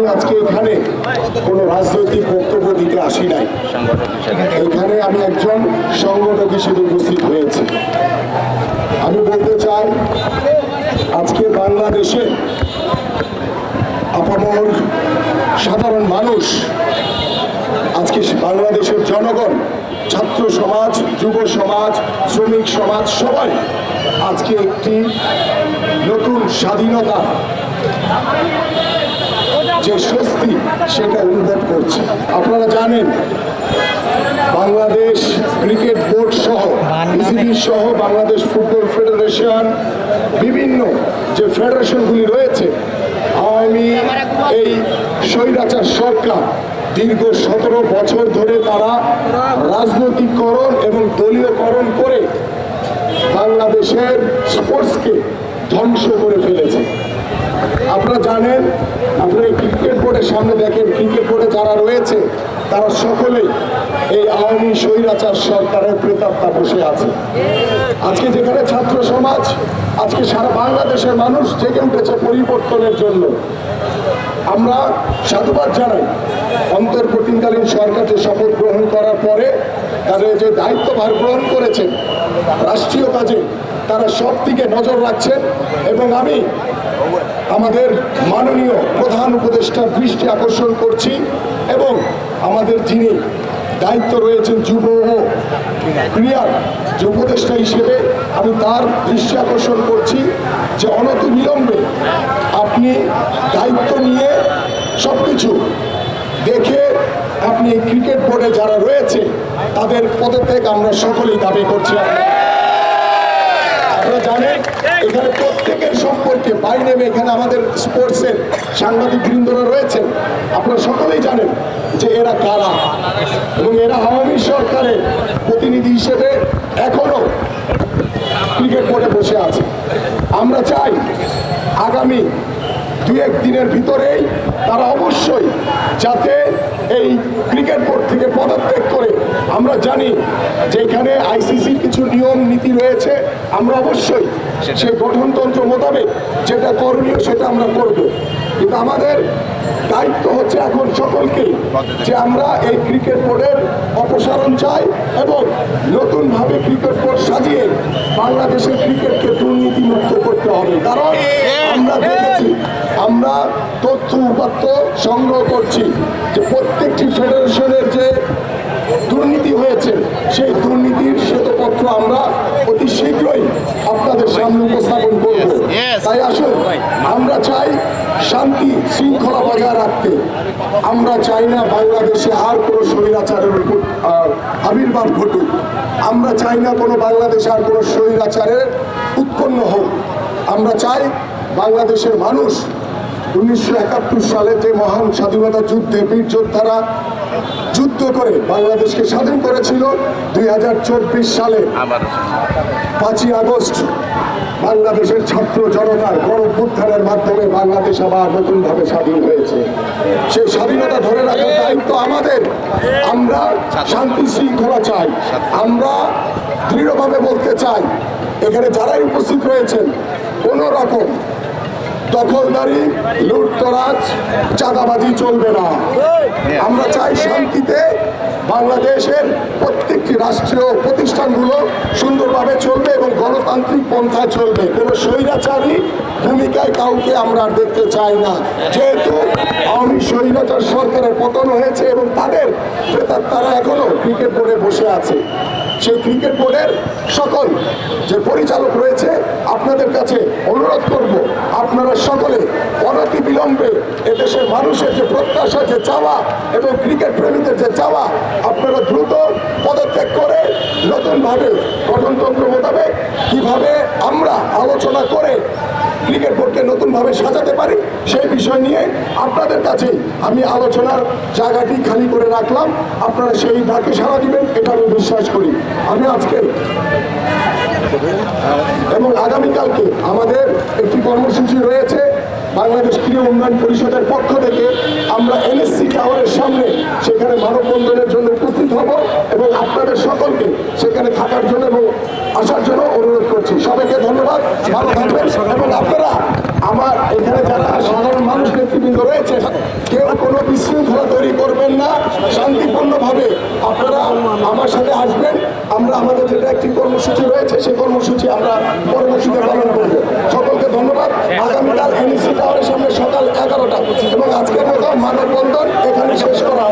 আমি আজকে এখানে কোনো রাজনৈতিক বক্তব্য দিতে আসি নাই। এখানে আমি একজন সংগঠক হিসেবে উপস্থিত হয়েছি। আমি বলতে চাই আজকে বাংলাদেশে আপামর সাধারণ মানুষ আজকে বাংলাদেশের জনগণ ছাত্র সমাজ যুব সমাজ শ্রমিক সমাজ সবাই আজকে একটি নতুন স্বাধীনতা যে স্বস্তি সেটা অনুভব করছে। আপনারা জানেন বাংলাদেশ ক্রিকেট বোর্ড সহ বিসিবি সহ বাংলাদেশ ফুটবল ফেডারেশন বিভিন্ন যে ফেডারেশনগুলি রয়েছে আওয়ামী এই স্বৈরাচার সরকার দীর্ঘ সতেরো বছর ধরে তারা রাজনৈতিককরণ এবং দলীয়করণ করে বাংলাদেশের স্পোর্টসকে ধ্বংস করে ফেলেছে। আপনারা জানেন, আপনারা ক্রিকেট বোর্ডের সামনে দেখেন, ক্রিকেট বোর্ডে যারা রয়েছে, তারা সকলেই এই আওয়ামী স্বৈরাচার সরকারের প্রেতাত্মা বসে আছে। আজকে যেখানে ছাত্র সমাজ, আজকে সারা বাংলাদেশের মানুষ জেগে উঠেছে পরিবর্তনের জন্য। আমরা সাধুবাদ জানাই, অন্তর্বর্তীকালীন সরকার যে শপথ গ্রহণ করার পরে তাদের যে দায়িত্বভার গ্রহণ করেছেন, রাষ্ট্রীয় কাজে তারা সব দিকে নজর রাখছেন এবং আমি আমাদের মাননীয় প্রধান উপদেষ্টার দৃষ্টি আকর্ষণ করছি এবং আমাদের যিনি দায়িত্ব রয়েছেন যুব ও ক্রিয়ার যে উপদেষ্টা হিসেবে আমি তার দৃষ্টি আকর্ষণ করছি যে অনতি বিলম্বে আপনি দায়িত্ব নিয়ে সব কিছু দেখে আপনি ক্রিকেট বোর্ডে যারা রয়েছে তাদের পদত্যাগ আমরা সকলেই দাবি করছি। আপনারা জানেন, এখানে প্রত্যেকের সম্পর্কে বাইরে এখানে আমাদের স্পোর্টসের সাংবাদিক বৃন্দরা রয়েছেন। আপনারা সকলেই জানেন যে এরা কারা। এবং এরা আওয়ামী সরকারের প্রতিনিধি হিসেবে এখনও ক্রিকেট বোর্ডে বসে আছে। আমরা চাই আগামী দু এক দিনের ভিতরেই তারা অবশ্যই যাতে এই ক্রিকেট বোর্ড থেকে পদত্যাগ করে, আমরা জানি যে এখানে আইসিসির কিছু নিয়ম, নীতি রয়েছে, আমরা অবশ্যই সেই গঠনতন্ত্র মোতাবেক যেটা করণীয় সেটা আমরা করব। কিন্তু আমাদের দায়িত্ব হচ্ছে এখন সকলকেই যে আমরা এই ক্রিকেট বোর্ডের অপসারণ চাই এবং নতুনভাবে ক্রিকেট বোর্ড সাজিয়ে বাংলাদেশের ক্রিকেটকে দুর্নীতিমুক্ত করতে হবে। কারণ আমরা আমরা তথ্য উপাত্ত সংগ্রহ করছি যে প্রত্যেকটি ফেডারেশনের যে দুর্নীতি হয়েছে সেই দুর্নীতির শ্বেতপত্র আমরা অতি শীঘ্রই আপনাদের সামনে উপস্থাপন করব। তাই আসুন আমরা চাই শান্তি শৃঙ্খলা বজায় রাখতে। আমরা চাই না বাংলাদেশে আর কোনো স্বৈরাচারের আবির্ভাব ঘটুক। আমরা চাই না কোনো বাংলাদেশে আর কোনো স্বৈরাচারের উৎপন্ন হোক। আমরা চাই বাংলাদেশের মানুষ উনিশশো একাত্তর সালে যে মহান স্বাধীনতা যুদ্ধে বীর যোদ্ধারা যুদ্ধ করে বাংলাদেশকে স্বাধীন করেছিল দু হাজার চব্বিশ সালে পাঁচই আগস্ট বাংলাদেশের ছাত্র জনতার গণ উত্থানের মাধ্যমে বাংলাদেশ আবার নতুনভাবে স্বাধীন হয়েছে। সেই স্বাধীনতা ধরে রাখার দায়িত্ব আমাদের। আমরা শান্তি শৃঙ্খলা চাই। আমরা দৃঢ়ভাবে বলতে চাই এখানে যারাই উপস্থিত রয়েছেন কোনো রকম দখলদারি, লুটতরাজ, চাঁদাবাজি চলবে না। আমরা চাই শান্তিতে বাংলাদেশের প্রত্যেকটি রাষ্ট্রীয় প্রতিষ্ঠানগুলো সুন্দরভাবে চলবে এবং গণতান্ত্রিক পন্থায় চলবে। কোনো স্বৈরাচারী ভূমিকায় কাউকে আমরা দেখতে চাই না। যেহেতু আওয়ামী স্বৈরাচার সরকারের পতন হয়েছে এবং তাদের, তারা এখনও ক্রিকেট বোর্ডে বসে আছে। সেই ক্রিকেট বোর্ডের সকল যে পরিচালক রয়েছে, আপনাদের কাছে অনুরোধ করব, আপনারা সকলে অনতি বিলম্বে এদেশের মানুষের যে প্রত্যাশা যে চাওয়া এবং ক্রিকেট প্রেমীদের যে চাওয়া, আপনারা দ্রুত পদত্যাগ করে নতুনভাবে গঠনতন্ত্র মোতাবেক কীভাবে আমরা আলোচনা করে ক্রিকেট বোর্ডকে নতুনভাবে সাজাতে পারি, সেই বিষয় নিয়ে আপনাদের কাছে আমি আলোচনার জায়গাটি খালি করে রাখলাম। আপনারা সেই ডাকে সাড়া দিবেন, এটা আমি বিশ্বাস করি। আমি আজকে এবং আগামীকালকে আমাদের একটি কর্মসূচি রয়েছে বাংলাদেশ ক্রীড়া উন্নয়ন পরিষদের পক্ষ থেকে। আমরা এনএসসি টাওয়ারের সামনে সেখানে মানববন্ধনের জন্য উপস্থিত হব এবং আপনাদের সকলকে সেখানে থাকার জন্য এবং আসার জন্য অনুরোধ করছি। সবাইকে ধন্যবাদ, ভালো থাকবেন এবং আপনারা আমার এখানে যারা সাধারণ মানুষ, নেতৃবৃন্দ রয়েছে, কেউ কোনো বিশৃঙ্খলা তৈরি করবেন না। শান্তিপূর্ণভাবে আপনারা আমার সাথে আসবেন। আমরা আমাদের যেটা একটি কর্মসূচি রয়েছে, সেই কর্মসূচি আমরা কর্মসূচি পালন করব। সকলকে ধন্যবাদ। আগামীকাল এনএসি টাওয়ারের সামনে সকাল এগারোটা। এবং আজকের মতো মানববন্ধন এখানে শেষ করা